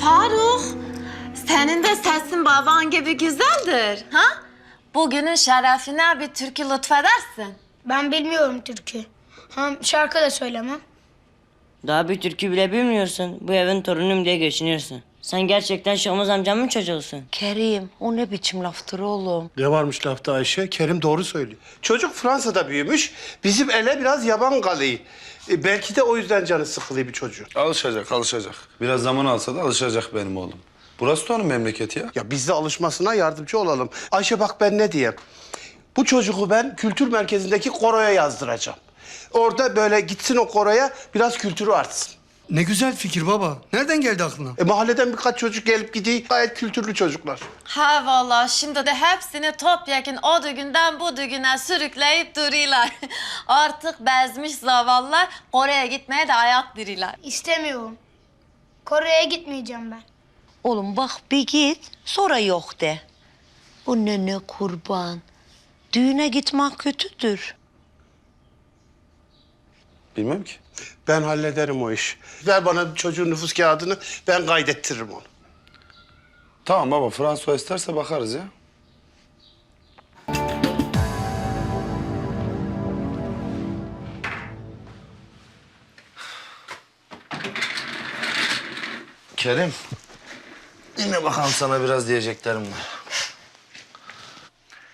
Faruk, senin de sesin baban gibi güzeldir. Ha? Bugünün şerefine bir türkü lütfedersin. Ben bilmiyorum türkü. Hem şarkı da söylemem. Daha bir türkü bile bilmiyorsun. Bu evin torunuyum diye geçiniyorsun. Sen gerçekten Şamuz amcamın çocuğusun. Kerim o ne biçim laftır oğlum? Ne varmış lafta Ayşe? Kerim doğru söylüyor. Çocuk Fransa'da büyümüş. Bizim ele biraz yaban kalıyor. E, belki de o yüzden canı sıkılıyor bir çocuğun. Alışacak, alışacak. Biraz zaman alsa da alışacak benim oğlum. Burası da onun memleketi ya. Ya biz de alışmasına yardımcı olalım. Ayşe bak ben ne diyeyim. Bu çocuğu ben kültür merkezindeki koroya yazdıracağım. Orada böyle gitsin o koroya biraz kültürü artsın. Ne güzel fikir baba. Nereden geldi aklına? E, mahalleden birkaç çocuk gelip gidiyor. Gayet kültürlü çocuklar. Ha vallahi şimdi de hepsini topyekun o düğünden bu düğüne sürükleyip duruyorlar. Artık bezmiş zavallılar oraya gitmeye de ayak diriler. İstemiyorum. Kore'ye gitmeyeceğim ben. Oğlum bak bir git sonra yok de. Bu nene kurban. Düğüne gitmek kötüdür. Bilmem ki. Ben hallederim o iş. Ver bana çocuğun nüfus kağıdını ben kaydettiririm onu. Tamam baba, François isterse bakarız ya. Kerim. Yine bakalım sana biraz diyeceklerim var.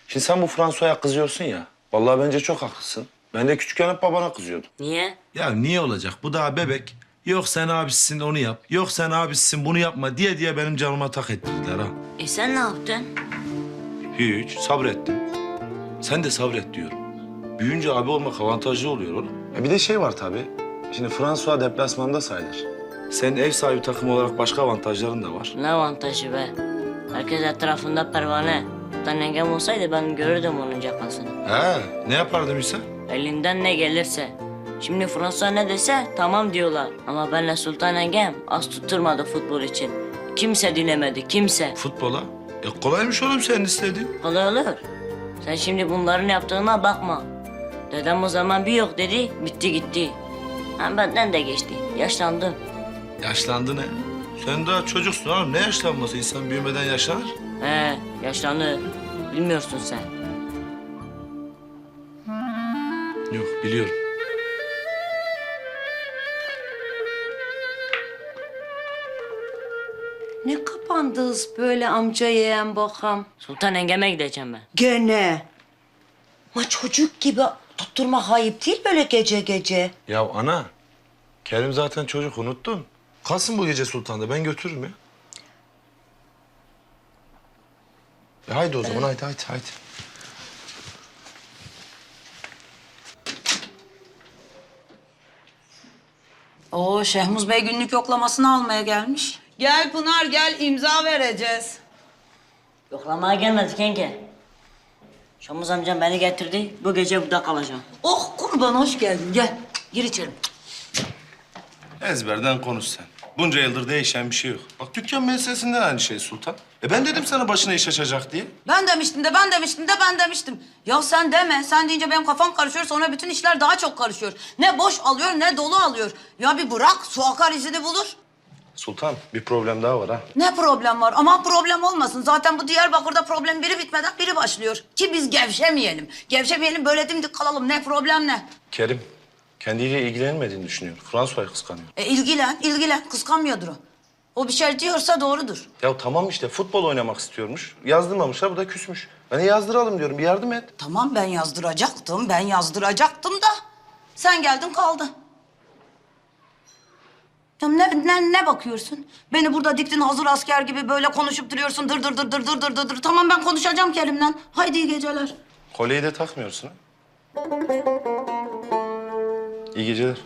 Şimdi sen bu François'a kızıyorsun ya. Vallahi bence çok haklısın. Ben de küçükken hep babana kızıyordum. Niye? Ya niye olacak? Bu daha bebek. Yok sen abisisin onu yap. Yok sen abisisin bunu yapma diye diye benim canıma tak ettirdiler ha. E sen ne yaptın? Hiç sabrettim. Sen de sabret diyorum. Büyüyünce abi olmak avantajlı oluyor oğlum. Ya bir de şey var tabii. Şimdi François deplasmanda sayılır. Senin ev sahibi takım olarak başka avantajların da var. Ne avantajı be? Herkes etrafında pervane. Ben engem olsaydı ben görürdüm onun cefasını. He, ne yapardım İsa? Elinden ne gelirse. Şimdi Fransa ne dese tamam diyorlar. Ama benle Sultan Engem az tutturmadı futbol için. Kimse dinlemedi, kimse. Futbola. E kolaymış oğlum senin istediğin. Kolay olur. Sen şimdi bunların yaptığına bakma. Dedem o zaman bir yok dedi, bitti gitti. Hem benden de geçti, yaşlandım. Yaşlandı ne? Sen daha çocuksun oğlum. Ne yaşlanması? İnsan büyümeden yaşlanır. He, yaşlandı. Bilmiyorsun sen. Yok biliyorum. Ne kapandınız böyle amca yeğen bakam? Sultan Engem'e gideceğim ben. Gene. Ma çocuk gibi tutturmak ayıp değil böyle gece gece. Ya ana, Kerim zaten çocuk unuttun. Kalsın bu gece sultanda ben götürürüm ya. E haydi o zaman haydi haydi haydi. Oo Şehmuz Bey günlük yoklamasını almaya gelmiş. Gel Pınar gel imza vereceğiz. Yoklamaya gelmedik yenge. Şamuz amcam beni getirdi, bu gece burada kalacağım. Oh kurban hoş geldin gel. Gir içeri. Ezberden konuş sen. Bunca yıldır değişen bir şey yok. Bak dükkan meselesinden aynı şey Sultan. E ben dedim sana başına iş açacak diye. Ben demiştim de ben demiştim de ben demiştim. Ya sen deme. Sen deyince benim kafam karışıyor sonra bütün işler daha çok karışıyor. Ne boş alıyor ne dolu alıyor. Ya bir bırak su akar izini bulur. Sultan bir problem daha var ha. Ne problem var? Ama problem olmasın. Zaten bu Diyarbakır'da problem biri bitmeden biri başlıyor. Ki biz gevşemeyelim. Gevşemeyelim böyle dimdik kalalım. Ne problem ne? Kerim kendiyle ilgilenmediğini düşünüyor. Fransa'yı kıskanıyor. E ilgilen, ilgilen. Kıskanmıyordur o. O bir şey diyorsa doğrudur. Ya tamam işte futbol oynamak istiyormuş. Yazdırmamışlar bu da küsmüş. Ben de yazdıralım diyorum bir yardım et. Tamam ben yazdıracaktım, ben yazdıracaktım da sen geldin kaldın. Ya ne, ne, ne bakıyorsun? Beni burada diktin hazır asker gibi böyle konuşup duruyorsun. Dır dır dır dır dır dır dır dır. Tamam ben konuşacağım Kerim'le. Haydi iyi geceler. Kolyeyi de takmıyorsun ha. İyi geceler.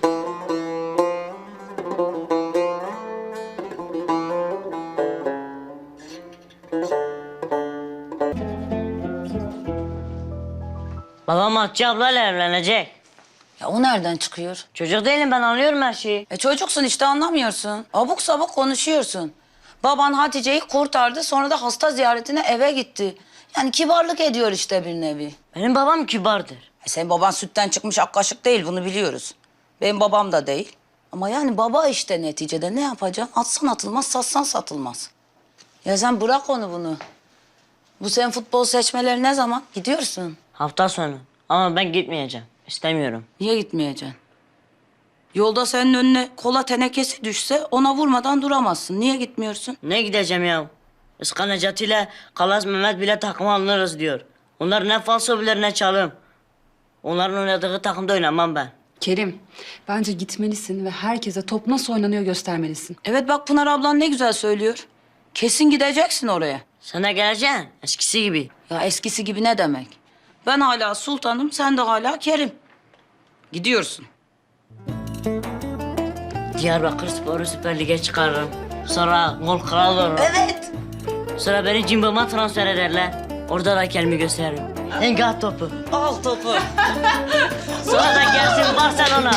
Babam Hatice ablayla evlenecek. Ya o nereden çıkıyor? Çocuk değilim ben anlıyorum her şeyi. E çocuksun işte anlamıyorsun. Abuk sabuk konuşuyorsun. Baban Hatice'yi kurtardı sonra da hasta ziyaretine eve gitti. Yani kibarlık ediyor işte bir nevi. Benim babam kibardır. E senin baban sütten çıkmış ak kaşık değil bunu biliyoruz. Benim babam da değil. Ama yani baba işte neticede ne yapacaksın? Atsan atılmaz, satsan satılmaz. Ya sen bırak onu bunu. Bu sen futbol seçmeleri ne zaman? Gidiyorsun. Hafta sonu. Ama ben gitmeyeceğim. İstemiyorum. Niye gitmeyeceksin? Yolda senin önüne kola tenekesi düşse ona vurmadan duramazsın. Niye gitmiyorsun? Ne gideceğim ya? Iska Necati ile Kalas Mehmet bile takıma alınırız diyor. Onlar ne falso bilir ne çalım. Onların oynadığı takımda oynamam ben. Kerim, bence gitmelisin ve herkese top nasıl oynanıyor göstermelisin. Evet bak Pınar ablan ne güzel söylüyor. Kesin gideceksin oraya. Sen de geleceksin eskisi gibi. Ya eskisi gibi ne demek? Ben hala sultanım, sen de hala Kerim. Gidiyorsun. Diyarbakır Spor'u Süper Lig'e çıkarırım. Sonra gol kralı olurum. Evet. Sonra beni Cimbom'a transfer ederler. Orada da kendimi gösteririm. Engah topu. Al topu. Sonra da gelsin Barcelona.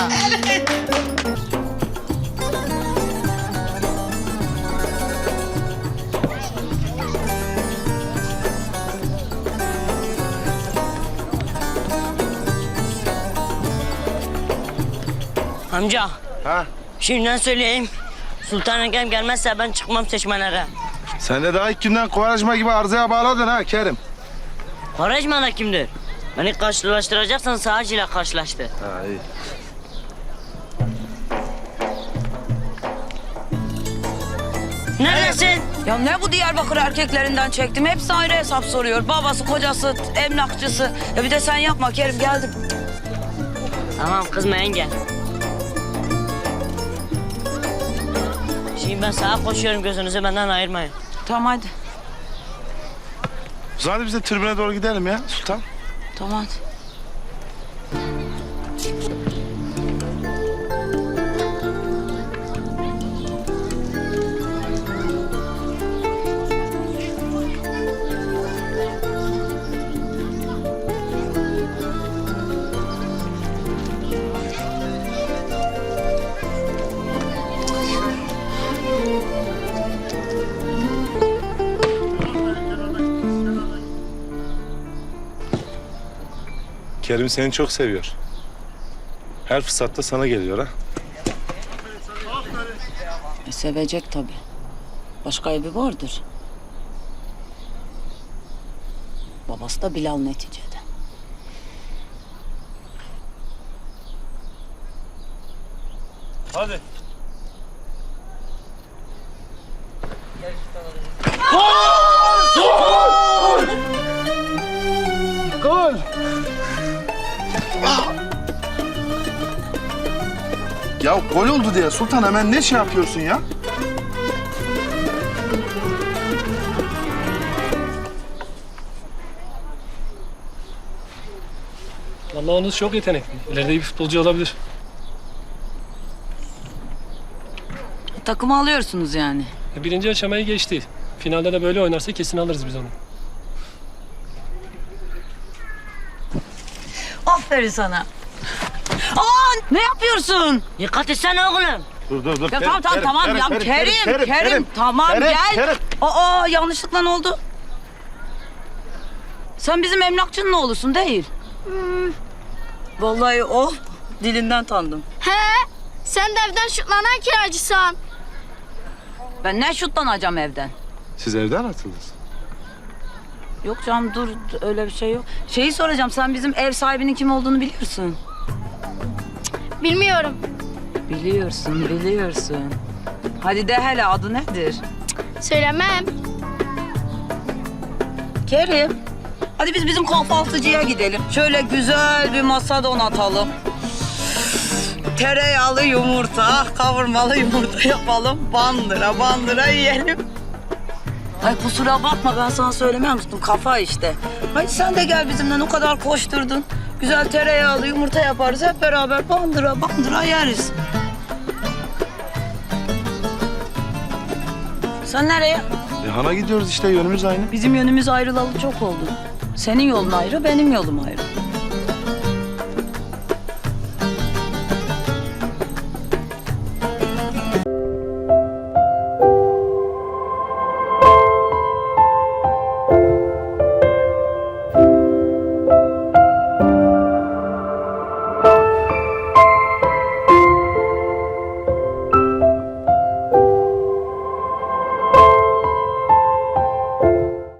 Amca. Ha? Şimdiden söyleyeyim. Sultan Engem gelmezse ben çıkmam seçmenlere. Sen de daha ilk günden Kovarajma gibi arzaya bağladın ha Kerim. Quaresma da kimdir? Beni karşılaştıracaksan Sağcı ile karşılaştı. Ha iyi. Neredesin? Ya ne bu Diyarbakır erkeklerinden çektim? Hepsi ayrı hesap soruyor. Babası, kocası, emlakçısı. Ya bir de sen yapma Kerim geldim. Tamam kızma engel. Şimdi ben sağa koşuyorum gözünüzü benden ayırmayın. Tamam hadi. O zaman biz de tribüne doğru gidelim ya Sultan. Tamam Kerim seni çok seviyor. Her fırsatta sana geliyor ha. E, sevecek tabii. Başka evi vardır. Babası da Bilal neticede. Hadi. Gol! Ya gol oldu diye Sultan hemen ne şey yapıyorsun ya? Vallahi Onuz çok yetenekli. İleride iyi bir futbolcu olabilir. Takımı alıyorsunuz yani. E, Birinci aşamayı geçti. Finalde de böyle oynarsa kesin alırız biz onu. Aferin sana. Aa ne yapıyorsun? Dikkat etsene oğlum. Dur dur dur. Ya tamam tamam tamam ya Kerim Kerim, tamam Kerim, gel. Kerim. Aa yanlışlıkla ne oldu? Sen bizim emlakçının oğlusun değil. Vallahi oh dilinden tanıdım. He, sen de evden şutlanan kiracısan. Ben ne şutlanacağım evden? Siz evden atıldınız. Yok canım dur öyle bir şey yok. Şeyi soracağım sen bizim ev sahibinin kim olduğunu biliyorsun. Bilmiyorum. Biliyorsun biliyorsun. Hadi de hele adı nedir? Söylemem. Kerim. Hadi biz bizim kahvaltıcıya gidelim. Şöyle güzel bir masa donatalım. Tereyağlı yumurta, kavurmalı yumurta yapalım. Bandıra bandıra yiyelim. Ay kusura bakma ben sana söylemem tuttum kafa işte. Hadi sen de gel bizimle o kadar koşturdun. Güzel tereyağlı yumurta yaparız hep beraber bandıra bandıra yeriz. Sen nereye? E, Han'a gidiyoruz işte yönümüz aynı. Bizim yönümüz ayrılalı çok oldu. Senin yolun ayrı, benim yolum ayrı.